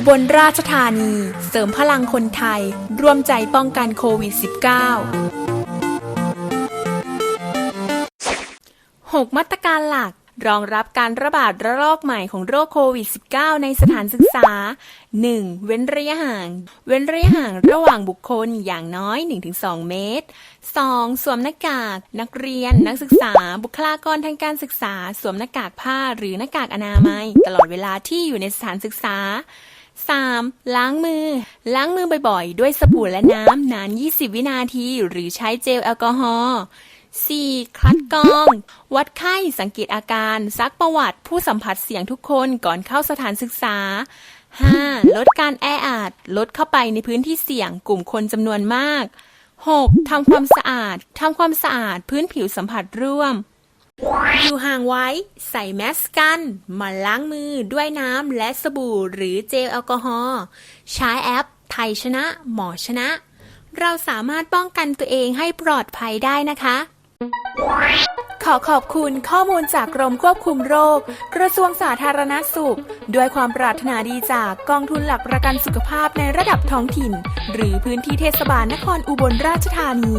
อุบลราชธานี เสริมพลังคนไทย ร่วมใจป้องกันโควิด -19 6 มาตรการหลัก รองรับการระบาดระลอกใหม่ของโรคโควิด -19 ในสถานศึกษา 1. เว้นระยะห่าง เว้นระยะห่างระหว่างบุคคลอย่างน้อย 1-2 เมตร 2. สวมหน้ากาก นักเรียน นักศึกษา บุคลากรทางการศึกษา สวมหน้ากากผ้าหรือหน้ากากอนามัย ตลอดเวลาที่อยู่ในสถานศึกษา 3. ล้างมือ ล้างมือบ่อยๆ ด้วยสบู่และน้ำนาน 20 วินาที หรือใช้เจลแอลกอฮอล์ 4. คัดกรอง วัดไข้สังเกตอาการ ซักประวัติผู้สัมผัสเสี่ยงทุกคนก่อนเข้าสถานศึกษา 5. ลดการแออัดลดเข้าไปในพื้นที่เสี่ยงกลุ่มคนจำนวนมาก 6. ทำความสะอาด ทำความสะอาดพื้นผิวสัมผัสร่วม อยู่ห่างไว้ ใส่แมสกันหมาล้างมือด้วยน้ำและสบู่หรือเจลแอลกอฮอล์ใช้แอป ไทยชนะ หมอชนะ เราสามารถป้องกันตัวเองให้ปลอดภัยได้นะคะ ขอขอบคุณข้อมูลจากกรมควบคุมโรค กระทรวงสาธารณสุข ด้วยความปรารถนาดีจากกองทุนหลักประกันสุขภาพในระดับท้องถิ่น หรือพื้นที่เทศบาลนครอุบลราชธานี